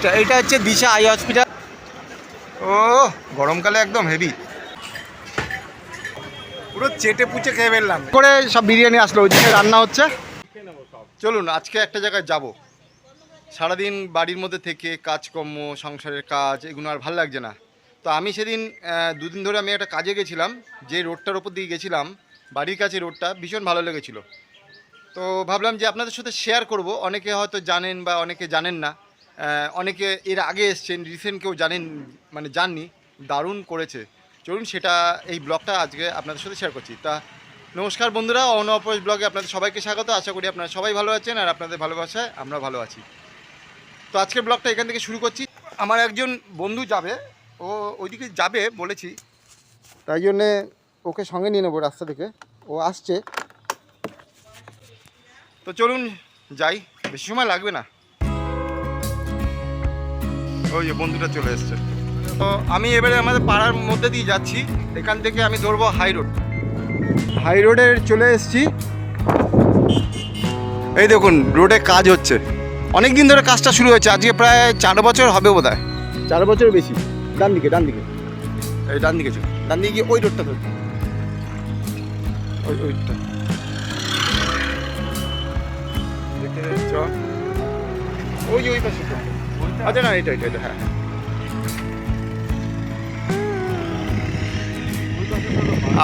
এইটা এইটা হচ্ছে দিশা আই হসপিটাল। ও গরমকালে একদম হেভি। পুরো চেটে পুচে খেয়ে ফেললাম। করে সব বিরিয়ানি আসলো ওইদিকে রান্না হচ্ছে। চলুন আজকে একটা জায়গায় যাব। সারাদিন বাড়ির মধ্যে থেকে কাজকর্ম সংসারের কাজ এগুলো আর ভালো লাগছে না। তো আমি সেদিন দুদিন ধরে আমি একটা কাজে গেছিলাম যে রোডটার ওপর দিয়ে গেছিলাম বাড়ির কাছে রোডটা ভীষণ ভালো লেগেছিল। তো ভাবলাম যে আপনাদের সাথে শেয়ার করব অনেকে হয়তো জানেন বা অনেকে জানেন না। অনেকে এর আগে এসছেন রিসেন্ট কেউ জানেন মানে জাননি, দারুণ করেছে। চলুন সেটা, এই ব্লগটা আজকে আপনাদের সাথে শেয়ার করছি। তা, নমস্কার বন্ধুরা অনপরেশ ব্লগে আপনাদের সবাইকে স্বাগত। আশা করি আপনারা সবাই ভালো আছেন আর আপনাদের ভালোবাসায় আমরা ভালো আছি। তো আজকের ব্লগটা এখান থেকে শুরু করছি। আমার একজন বন্ধু যাবে, ও ওইদিকে যাবে বলেছি। তাই জন্যে ওকে সঙ্গে নিয়ে নেব রাস্তা থেকে। ও আসছে। তো চলুন যাই, বেশি সময় লাগবে না। ওই যে বন্ধুটা চলে এসছে। তো আমি এবারে আমাদের পাড়ার মধ্যে দিয়ে যাচ্ছি। এখান থেকে আমি ধরবো হাই রোড। হাই রোডে চলে এসেছি। এই দেখুন রোডে কাজ হচ্ছে। অনেক দিন ধরে কাজটা শুরু হয়েছে। আজকে প্রায় চার বছর হবে বোধ হয় চার বছরের বেশি। ডান দিকে ডান দিকে। এই ডান দিকে চল ডান দিকে গিয়ে ওই রোডটা ধর ওই ওইটা ওই ওই পাশে। আচ্ছা না এটা এটা হ্যাঁ।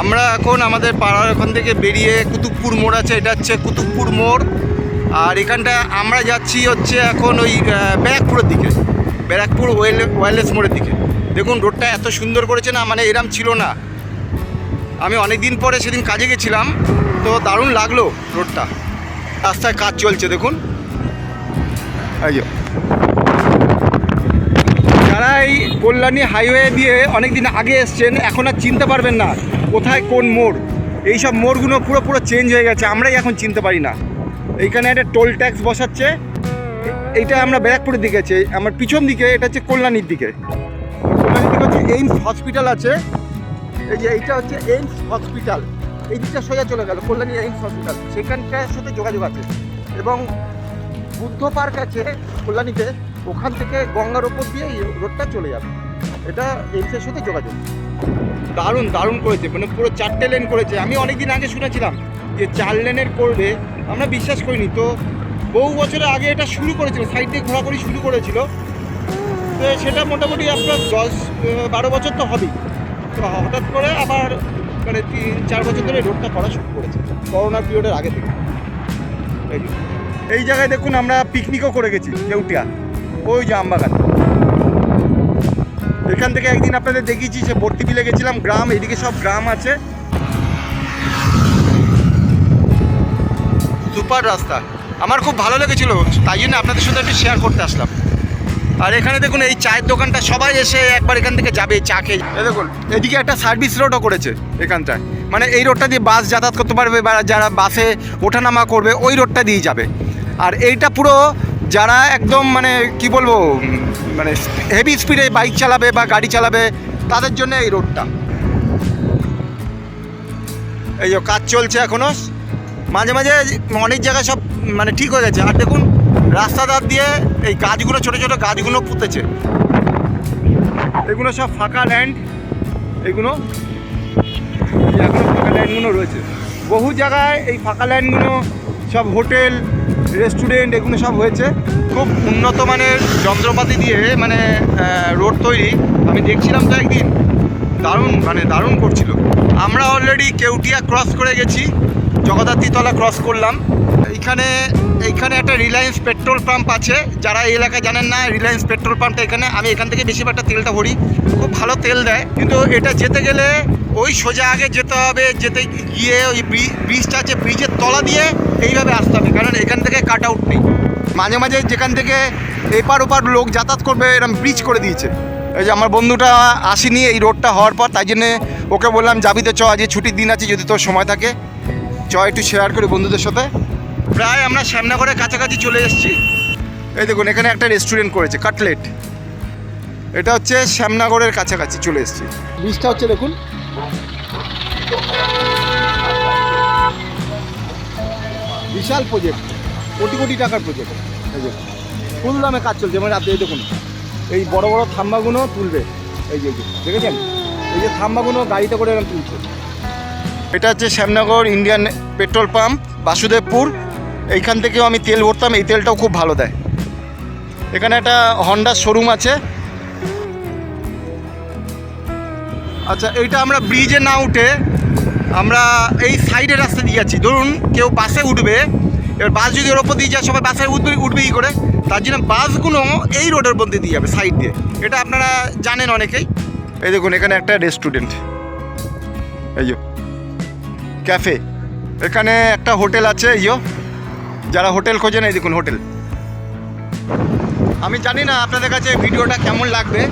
আমরা এখন আমাদের পাড়ার ওখান থেকে বেরিয়ে কুতুবপুর মোড় আছে, এটা হচ্ছে কুতুবপুর মোড়। আর এখানটা আমরা যাচ্ছি হচ্ছে এখন ওই ব্যারাকপুরের দিকে, ব্যারাকপুর ওয়েল ওয়্যারলেস মোড়ের দিকে। দেখুন, রোডটা এত সুন্দর করেছে না মানে এরম ছিল না। আমি অনেক দিন পরে সেদিন কাজে গেছিলাম, তো দারুণ লাগল রোডটা। রাস্তায় কাজ চলছে, দেখুন। এই যে। যারা এই কল্যাণী হাইওয়ে দিয়ে অনেক দিন আগে এসছেন, এখন আর চিনতে পারবেন না কোথায় কোন মোড়। এই সব মোড়গুলো পুরো পুরো চেঞ্জ হয়ে গেছে, আমরাই এখন চিনতে পারি না। এইখানে একটা টোল ট্যাক্স বসাচ্ছে, এইটা আমরা ব্যারাকপুরের দিকে আছে, আমার পিছন দিকে, এটা হচ্ছে কল্যাণীর দিকে। কল্যাণীর দিকে হচ্ছে এইমস হসপিটাল আছে, এই যে এইটা হচ্ছে এইমস হসপিটাল এই দিকটা সোজা চলে গেল, কল্যাণী এইমস হসপিটাল সেখানটার সাথে যোগাযোগ আছে। এবং বুদ্ধ পার্ক আছে কল্যাণীতে। ওখান থেকে গঙ্গার ওপর দিয়ে এই রোডটা চলে যাবে। এটা এইমসের সাথে যোগাযোগ। দারুণ দারুণ করেছে মানে পুরো চারটে লেন করেছে। আমি অনেক দিন আগে শুনেছিলাম যে চার লেনের করবে আমরা বিশ্বাস করিনি তো বহু বছরের আগে এটা শুরু করেছিল সাইড দিয়ে ঘোরাঘুরি শুরু করেছিল। তো সেটা মোটামুটি আপনার দশ বারো বছর তো হবেই। তো হঠাৎ করে আবার মানে তিন চার বছর ধরে রোডটা করা শুরু করেছে করোনা পিরিয়ডের আগে থেকে। এই এই জায়গায় দেখুন আমরা পিকনিকও করে গেছি কেউটিয়া। ওই যে আমবাগান। এখান থেকে একদিন আপনাদের দেখিয়েছি যে ভর্তি বিলে গেছিলাম, গ্রাম, এদিকে সব গ্রাম আছে। সুপার রাস্তা। আমার খুব ভালো লেগেছিল, তাই জন্য আপনাদের সাথে একটু শেয়ার করতে আসলাম। আর এখানে দেখুন, এই চায়ের দোকানটা, সবাই এসে একবার এখান থেকে যাবে, চা খেয়ে। দেখুন, এদিকে একটা সার্ভিস রোডও করেছে এখানটায়। মানে এই রোডটা দিয়ে বাস যাতায়াত করতে পারবে, বা যারা বাসে ওঠানামা করবে, ওই রোডটা দিয়ে যাবে। আর এইটা পুরো যারা একদম মানে কি বলব মানে হেভি স্পিডে বাইক চালাবে বা গাড়ি চালাবে, তাদের জন্য এই রোডটা এই যে কাজ চলছে এখনও। মাঝে মাঝে অনেক জায়গায় সব মানে ঠিক হয়ে গেছে। আর দেখুন রাস্তার ধার দিয়ে এই গাছগুলো, ছোট ছোট গাছগুলো পুঁতেছে। এগুলো সব ফাঁকা ল্যান্ড এগুলো এখনও ফাঁকা ল্যান্ডগুলো রয়েছে। বহু জায়গায় এই ফাঁকা ল্যান্ডগুলো সব হোটেল রেস্টুরেন্ট, এগুলো সব হয়েছে। খুব উন্নত মানের যন্ত্রপাতি দিয়ে মানে রোড তৈরি। আমি দেখছিলাম তো একদিন। দারুণ মানে দারুণ করছিল। আমরা অলরেডি কেউটিয়া ক্রস করে গেছি। জগদ্ধাত্রীতলা ক্রস করলাম। এইখানে এইখানে একটা রিলায়েন্স পেট্রোল পাম্প আছে। যারা এই এলাকায় জানেন না রিলায়েন্স পেট্রোল পাম্পটা এখানে, আমি এখান থেকে বেশিরভাগটা তেলটা ভরি। খুব ভালো তেল দেয়। কিন্তু এটা যেতে গেলে ওই সোজা আগে যেতে হবে, যেতে গিয়ে ওই ব্রিজটা আছে ব্রিজের তলা দিয়ে এইভাবে আসতে হবে, কারণ এখান থেকে কাট আউট নেই। মাঝে মাঝে যেখান থেকে এপার ওপার লোক যাতায়াত করবে এরকম ব্রিজ করে দিয়েছে। এই যে আমার বন্ধুটা আসেনি এই রোডটা হওয়ার পর, তাই জন্যে ওকে বললাম, যাবি তো চ আজকে ছুটির দিন আছে, যদি তোর সময় থাকে, চ, একটু শেয়ার করি বন্ধুদের সাথে। প্রায় আমরা শ্যামনগরের কাছাকাছি চলে এসেছি। এই দেখুন, এখানে একটা রেস্টুরেন্ট করেছে কাটলেট এটা হচ্ছে শ্যামনগরের কাছাকাছি চলে এসেছি। ব্রিজটা হচ্ছে দেখুন বিশাল প্রজেক্ট কোটি কোটি টাকার প্রজেক্ট যে ফুল দামে কাজ চলছে মানে আপনি দেখুন এই বড় বড় থাম্বাগুলো তুলবে। এই যে, দেখেছেন? এই যে থাম্বাগুলো গাড়িতে করে এরকম তুলছে। এটা হচ্ছে Shyamnagar Indian petrol pump Basudevpur. এইখান থেকেও আমি তেল ভরতাম এই তেলটাও খুব ভালো দেয়। এখানে একটা হন্ডার শোরুম আছে আচ্ছা এইটা আমরা ব্রিজে না উঠে আমরা এই সাইডের রাস্তা দিয়ে যাচ্ছি। ধরুন কেউ বাসে উঠবে, এবার বাস যদি ওর ওপর দিয়ে যায়, সবাই বাসে উঠবে উঠবে কী করে? তার জন্য বাসগুলো এই রোডের মধ্যে দিয়ে যাবে সাইড দিয়ে। এটা আপনারা জানেন অনেকেই। এই দেখুন, এখানে একটা রেস্টুরেন্ট এই ক্যাফে এখানে একটা হোটেল আছে, এই যারা হোটেল খোঁজেন, এই দেখুন হোটেল আমি জানি না আপনাদের কাছে ভিডিওটা কেমন লাগবে।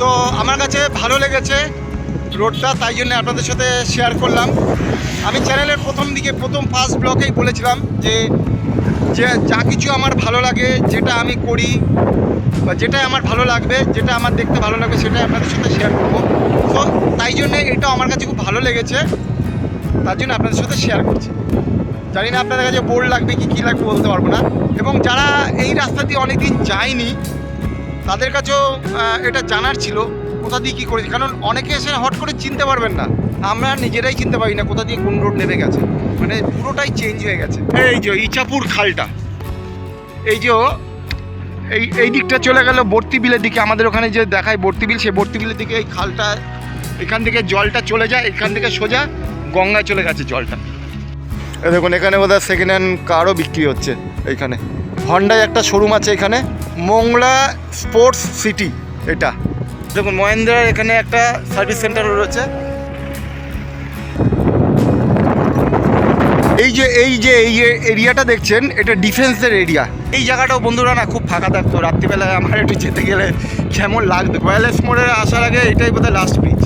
তো আমার কাছে ভালো লেগেছে। রোডটা, তাই জন্য আপনাদের সাথে শেয়ার করলাম। আমি চ্যানেলের প্রথম দিকে, প্রথম ফার্স্ট ব্লকেই বলেছিলাম যে যে যা কিছু আমার ভালো লাগে, যেটা আমি করি, বা যেটা আমার ভালো লাগবে, যেটা আমার দেখতে ভালো লাগবে, সেটাই আপনাদের সাথে শেয়ার করব। তো তাই জন্যে এটা আমার কাছে খুব ভালো লেগেছে। তার জন্য আপনাদের সাথে শেয়ার করছি। জানি না আপনাদের কাছে বোর্ড লাগবে কি, কী লাগবে বলতে পারব না। এবং যারা এই রাস্তা দিয়ে অনেকদিন যায়নি, তাদের কাছেও এটা জানার ছিল। কোথা দিয়ে কী করেছে? কারণ অনেকে এসে হট করে চিনতে পারবেন না। আমরা নিজেরাই চিনতে পারি না কোথা দিয়ে কোন রোড নেমে গেছে। মানে পুরোটাই চেঞ্জ হয়ে গেছে। এই যে ইচাপুর খালটা। এই যে এই এই দিকটা চলে গেল বর্তি বিলের দিকে। আমাদের ওখানে যে দেখায় বর্তি বিল সেই বর্তি বিলের দিকে এই খালটা এখান থেকে জলটা চলে যায় এখান থেকে সোজা গঙ্গায় চলে গেছে জলটা। দেখুন এখানে বোধহয় সেকেন্ড হ্যান্ড কারও বিক্রি হচ্ছে এইখানে। হন্ডায় একটা শোরুম আছে এখানে। মোংলা স্পোর্টস সিটি এটা। দেখুন মহেন্দ্রার এখানে একটা সার্ভিস সেন্টার রয়েছে। এই যে এই যে এই যে এরিয়াটা দেখছেন এটা ডিফেন্সের এরিয়া এই জায়গাটাও বন্ধুরা না খুব ফাঁকা থাকতো। রাত্রিবেলায় আমার একটু যেতে গেলে কেমন লাগতো ওয়ারলেস মোড়ে আসার আগে এটাই বোধহয় লাস্ট ব্রিজ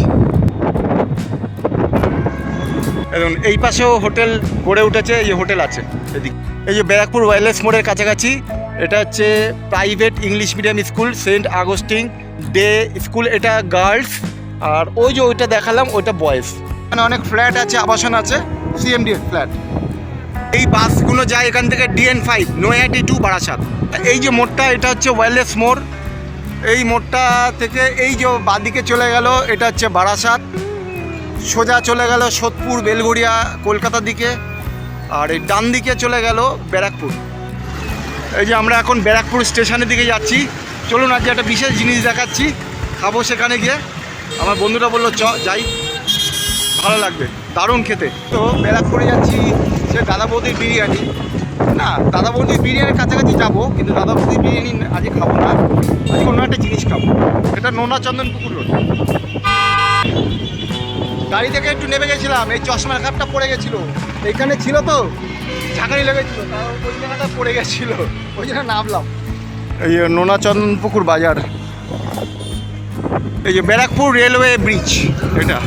এবং এই পাশেও হোটেল গড়ে উঠেছে এই হোটেল আছে এদিক। এই যে ব্যারাকপুর ওয়ারলেস মোড়ের কাছাকাছি এটা হচ্ছে private English medium school Saint Augustine day school এটা গার্লস আর ওই যে ওইটা দেখালাম ওইটা বয়েজ। মানে অনেক ফ্ল্যাট আছে আবাসন আছে সিএমডি ফ্ল্যাট। এই বাসগুলো যায় এখান থেকে ডিএন ফাইভ নয়াটি টু বারাসাত। এই যে মোড়টা এটা হচ্ছে ওয়ারলেস মোড়। এই মোড়টা থেকে এই যে বাদিকে চলে গেল এটা হচ্ছে বারাসাত। সোজা চলে গেল সোদপুর বেলগড়িয়া কলকাতার দিকে। আর এই ডান দিকে চলে গেল ব্যারাকপুর। এই যে আমরা এখন ব্যারাকপুর স্টেশনের দিকে যাচ্ছি। চলুন আজকে একটা বিশেষ জিনিস দেখাচ্ছি। খাব সেখানে গিয়ে। আমার বন্ধুরা বলল, চ, যাই। ভালো লাগবে। দারুণ খেতে। তো ব্যারাকপুরে যাচ্ছি, সে দাদা বৌদির বিরিয়ানি। না, দাদা বৌদির বিরিয়ানির কাছাকাছি যাব, কিন্তু দাদা বৌদির বিরিয়ানি আজকে খাব না। আজকে অন্য একটা জিনিস খাব। এটা নোনা চন্দন পুকুর রোড। গাড়ি থেকে একটু নেমে গেছিলাম। এই চশমার কাপটা পড়ে গেছিল। এইখানে ছিল তো? ঝাঁকানি লেগেছিল। তাও ওই জায়গাটা পড়ে গেছিল। ওই জন্য নামলাম। এই যে নোনাচন্দন পুকুর বাজার। এই যে ব্যারাকপুর রেলওয়ে ব্রিজ, এটা।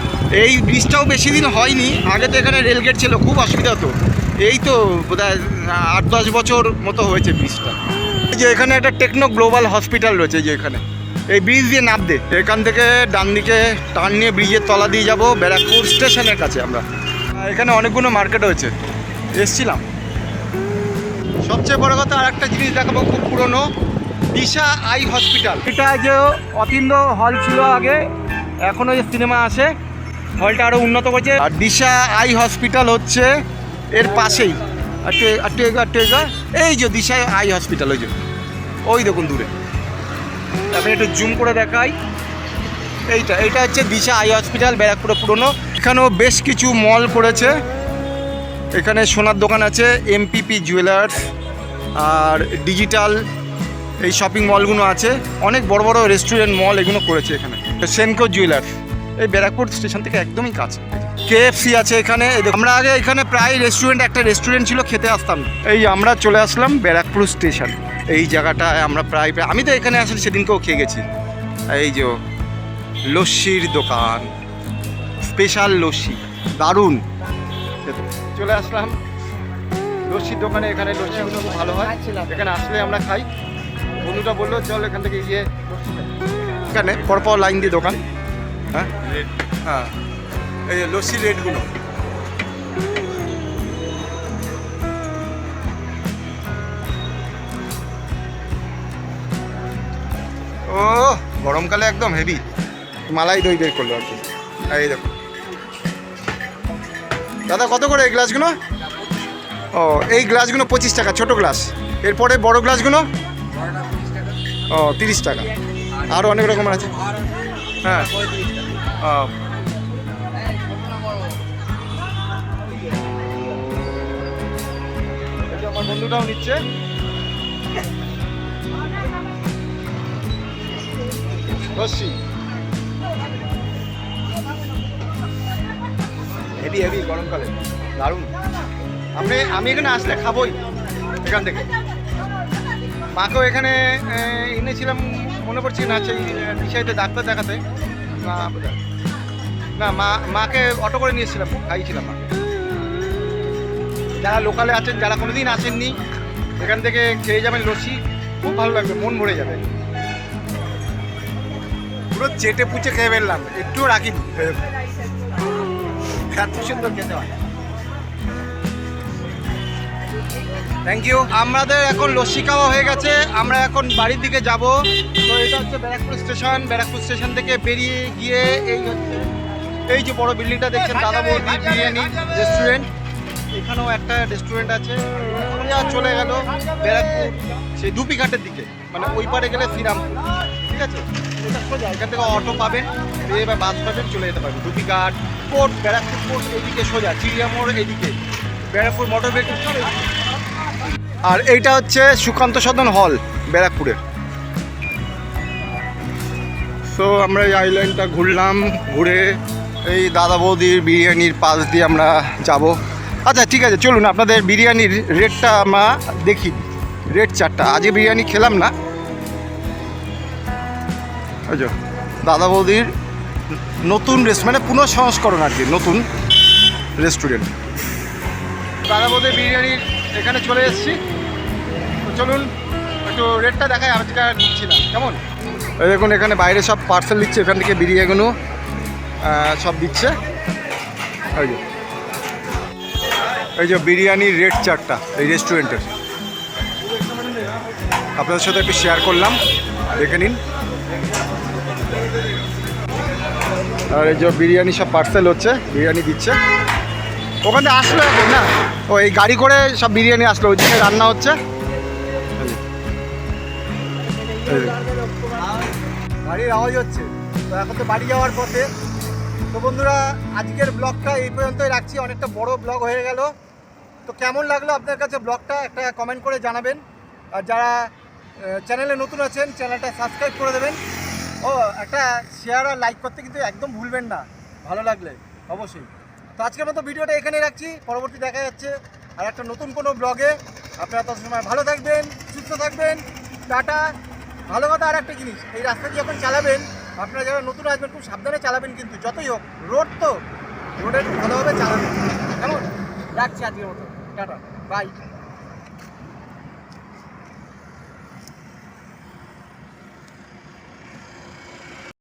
এই ব্রিজটাও বেশি দিন হয়নি, আগে তো এখানে রেলগেট ছিল, খুব অসুবিধা হতো। এই তো বোধহয় আট দশ বছর মতো হয়েছে ব্রিজটা। এই যে এখানে একটা টেকনো গ্লোবাল হসপিটাল রয়েছে যে এখানে। এই ব্রিজ দিয়ে নামবে এখান থেকে ডান দিকে টার্ন নিয়ে ব্রিজের তলা দিয়ে যাব, ব্যারাকপুর স্টেশনের কাছে আমরা। এখানে অনেকগুলো মার্কেট হয়েছে এসছিলাম। সবচেয়ে বড় কথা আর একটা জিনিস দেখাবো, খুব পুরনো। Disha eye hospital. এটা যে অতীন্দ্র হল ছিল আগে এখনও যে সিনেমা আসে হলটা আরও উন্নত করছে। আর দিশা আই হসপিটাল হচ্ছে এর পাশেই। আর টেগা টেগা এই যে দিশা আই হসপিটাল ওই যে। ওই দেখুন দূরে। আমি একটু জুম করে দেখাই। এইটা এইটা হচ্ছে দিশা আই হসপিটাল ব্যারাকপুরে পুরনো। এখানেও বেশ কিছু মল করেছে এখানে সোনার দোকান আছে এমপিপি জুয়েলার্স আর ডিজিটাল এই শপিং মলগুলো আছে। অনেক বড় বড় রেস্টুরেন্ট মল এগুলো করেছে এখানে। সেনকো জুয়েলার্স এই ব্যারাকপুর স্টেশন থেকে একদমই কাছে। কেএফসি আছে এখানে। আমরা আগে এখানে প্রায় রেস্টুরেন্ট একটা রেস্টুরেন্ট ছিল, খেতে আসতাম। এই আমরা চলে আসলাম ব্যারাকপুর স্টেশন। এই জায়গাটায় আমরা প্রায় প্রায় আমি তো এখানে আসলে সেদিনকেও খেয়ে গেছি। এই যে লস্যির দোকান। স্পেশাল লস্যি। দারুণ। চলে আসলাম। লস্যির দোকানে এখানে লস্যিগুলো খুব ভালো হয়। এখানে আসলে আমরা খাই। বন্ধুটা বলল চল এখান থেকে গিয়ে এখানে পরপর লাইন দিয়ে দোকান। হ্যাঁ? হ্যাঁ। এই যে লস্যির রেটগুলো। ও গরমকালে একদম হেভি মালাই দই বের করল আর কি। এই দেখো। দাদা কত করে এই গ্লাসগুলো ও এই গ্লাসগুলো পঁচিশ টাকা ছোট গ্লাস এরপরে বড় গ্লাসগুলো ও, তিরিশ টাকা। আরও অনেক রকমের আছে। হ্যাঁ। বন্ধুটাও নিচ্ছে। হেভি হেভি, গরমকালে। দারুণ। আপনি, আমি এখানে আসলে খাবোই, এখান থেকে। মাকেও এখানে এনেছিলাম, মনে পড়ছি না, সেই বিষয়তে ডাক্তার দেখাতে। বোধহয়। না, মা, মাকে অটো করে নিয়েছিলাম খাইয়েছিলাম মাকে। যারা লোকালে আছেন, যারা কোনোদিন আসেননি, এখান থেকে খেয়ে যাবেন লস্যি, খুব ভালো লাগবে, মন ভরে যাবে। পুরো চেটে পুচে খেয়ে ফেললাম, একটুও রাখিনি। এত সুন্দর খেতে হয়। থ্যাংক ইউ আমাদের এখন লস্যি খাওয়া হয়ে গেছে। আমরা এখন বাড়ির দিকে যাব। তো এটা হচ্ছে ব্যারাকপুর স্টেশন। ব্যারাকপুর স্টেশন থেকে বেরিয়ে গিয়ে এই হচ্ছে এই যে বড় বিল্ডিংটা দেখছেন, দাদা বৌদি, বিরিয়ানি রেস্টুরেন্ট এখানেও একটা রেস্টুরেন্ট আছে। চলে গেল ব্যারাকপুর, সেই দুপিঘাটের দিকে। মানে ওই পারে গেলে শ্রীরামপুর। ঠিক আছে? এখান থেকে অটো পাবেন। বা বাস পাবেন, চলে যেতে পারবেন। দুপিঘাট পোর্ট ব্যারাকপুর পোর্ট এইদিকে সোজা, চিড়িয়ামোড় এইদিকে ব্যারাকপুর মোটর। আর এইটা হচ্ছে সুকান্ত সদন হল ব্যারাকপুরের। সো আমরা এই আইল্যান্ডটা ঘুরলাম ঘুরে এই দাদা বৌদির বিরিয়ানির পাশ দিয়ে আমরা যাব। আচ্ছা ঠিক আছে চলুন আপনাদের বিরিয়ানির রেটটা আমরা দেখি। রেট চারটা আজকে বিরিয়ানি খেলাম না। দাদা বৌদির নতুন রেস্ট মানে পুনঃসংস্করণ আর কি নতুন রেস্টুরেন্ট। দাদা বৌদির বিরিয়ানির এখানে চলে এসেছি। চলুন, একটু রেটটা দেখাই আজকে আর নিচ্ছি না কেমন? এই দেখুন, এখানে বাইরে সব পার্সেল দিচ্ছে, এখান থেকে বিরিয়ানিগুলো সব দিচ্ছে। এই যে। এই যে বিরিয়ানির রেট চারটা এই রেস্টুরেন্টের আপনাদের সাথে একটু শেয়ার করলাম, দেখে নিন। আর এই যে বিরিয়ানি সব পার্সেল হচ্ছে, বিরিয়ানি দিচ্ছে। ওখান থেকে আসলো এখন, না? ও, এই গাড়ি করে সব বিরিয়ানি আসলো, ওইদিকে রান্না হচ্ছে। গাড়ির আওয়াজ হচ্ছে। তো এখন তো বাড়ি যাওয়ার পথে। তো বন্ধুরা, আজকের ব্লগটা এই পর্যন্তই রাখছি। অনেকটা বড় ব্লগ হয়ে গেল। তো কেমন লাগল আপনার কাছে ব্লগটা, একটা কমেন্ট করে জানাবেন। আর যারা চ্যানেলে নতুন আছেন চ্যানেলটা সাবস্ক্রাইব করে দেবেন। ও, একটা শেয়ার আর লাইক করতে কিন্তু একদম ভুলবেন না। ভালো লাগলে, অবশ্যই। তো আজকের মতো ভিডিওটা এখানে রাখছি। পরবর্তী দেখা যাচ্ছে আর একটা নতুন কোনো ব্লগে। আপনারা তত সময় ভালো থাকবেন, সুস্থ থাকবেন, টাটা। ভালো কথা আর একটা জিনিস, এই রাস্তা যখন চালাবেন, আপনারা যারা নতুন আসবেন, খুব সাবধানে চালাবেন কিন্তু, যতই হোক, রোড তো, রোডে ভালোভাবে চালাবেন। কেমন? রাখছি আজকের মতো। Tata, bye.